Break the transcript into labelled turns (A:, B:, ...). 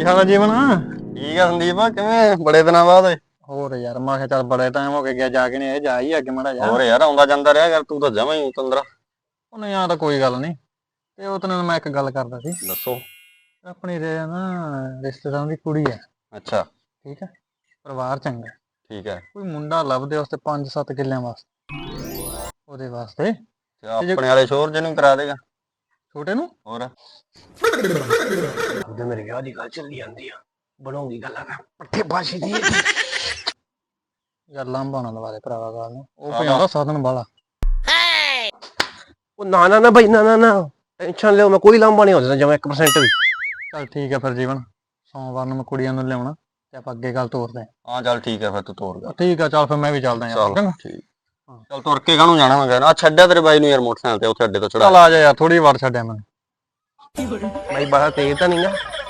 A: ਕੀ ਹਾਲ ਹੈ ਜੀਵਨ?
B: ਠੀਕ ਆ ਸੰਦੀਪ ਕਿਵੇਂ? ਬੜੇ ਦਿਨਾਂ ਬਾਅਦ ਓਏ।
A: ਹੋਰ ਯਾਰ ਮੈਂ ਕਿਹਾ ਚੱਲ ਬੜੇ ਟਾਈਮ ਹੋ ਕੇ ਗਿਆ ਜਾ ਕੇ ਨਹੀਂ ਇਹ ਜਾ ਹੀ ਅੱਗੇ ਮੜਾ ਜਾ
B: ਹੋਰ ਯਾਰ ਆਉਂਦਾ ਜਾਂਦਾ ਰਿਹਾ ਯਾਰ ਤੂੰ ਤਾਂ ਜਮਾਂ ਹੀ ਤੰਦਰਾ
A: ਉਹ ਨਹੀਂ ਆ ਤਾਂ ਕੋਈ ਗੱਲ ਨਹੀਂ। ਤੇ ਉਹ ਤੈਨੂੰ ਮੈਂ ਇੱਕ ਗੱਲ ਕਰਦਾ ਸੀ।
B: ਦੱਸੋ।
A: ਆਪਣੀ ਰੇ ਨਾ ਰਿਸ਼ਤੇਦਾਰਾਂ ਦੀ ਕੁੜੀ ਹੈ
B: ਅੱਛਾ।
A: ਠੀਕ ਹੈ ਪਰਿਵਾਰ ਚੰਗਾ।
B: ਠੀਕ ਹੈ
A: ਕੋਈ ਮੁੰਡਾ ਲੱਭਦੇ ਉਸਤੇ 5-7 ਕਿੱਲਿਆਂ ਵਾਸਤੇ। ਉਹਦੇ ਵਾਸਤੇ।
B: ਤੇ ਆਪਣੇ ਵਾਲੇ ਸ਼ੋਰ ਜਿਹਨੂੰ ਕਰਾ ਦੇਗਾ।
A: ਛੋਟੇ ਨੂੰ?
B: ਹੋਰ।
C: ਉਹਦੇ ਮੇਰੇ ਵਿਆਹ ਦੀ ਗੱਲ ਚੱਲੀ ਜਾਂਦੀ ਆ। ਬਣਾਉਂਦੀ ਗੱਲਾਂ ਕਰ ਪੱਠੇ ਬਾਸ਼ੀ ਦੀ
A: ਗੱਲਾਂ ਬਾਣਾ ਲਵਾ ਦੇ ਭਰਾਵਾ ਗੱਲ ਨੂੰ। ਉਹ ਪਿਆਉਂਦਾ ਸਾਧਨ ਵਾਲਾ।
C: ਉਹ ਨਾ ਨਾ ਨਾ ਭਾਈ ਨਾ ਨਾ ਨਾ। ਟੈਨਸ਼ਨ ਲਿਓ ਮੈਂ ਕੋਈ ਲਾਂਭਾ ਨਹੀਂ ਹੁੰਦਾ ਜਮਾ 1% ਵੀ।
A: ਚੱਲ ਠੀਕ ਹੈ ਫਿਰ ਜੀਵਨ। ਸੋਮਵਾਰ ਨੂੰ ਮੈਂ ਕੁੜੀਆਂ ਨੂੰ ਲਿਆਉਣਾ ਤੇ ਆਪਾਂ ਅੱਗੇ ਗੱਲ ਤੋਰਦੇ
B: ਹਾਂ ਚੱਲ ਠੀਕ ਹੈ ਫਿਰ ਤੂੰ ਤੋਰ ਗਾ
A: ਠੀਕ ਆ ਚੱਲ ਫਿਰ ਮੈਂ ਵੀ ਚੱਲਦਾ ਯਾਰ ਚੰਗਾ।
B: ਠੀਕ। ਚੱਲ ਤੁਰ ਕੇ ਕਾਹਨੂੰ ਜਾਣਾ ਮੈਂ ਕਹਿੰਦਾ ਆ ਛੱਡਿਆ ਤੇਰੇ ਬਾਈ ਨੂੰ ਯਾਰ ਮੋਟਰਸਾਈਕਲ ਤੇ ਉੱਥੇ ਅੱਡੇ ਤੋਂ ਚੜਾ
A: ਚੱਲ ਆ ਜਾ ਯਾਰ ਥੋੜੀ ਵਾਰ ਛੱਡਿਆ ਮੈਨੂੰ।
C: ਭਾਈ ਬਾਹਰ ਤੇਜ਼ ਤਾਂ ਨਹੀਂ ਨਾ।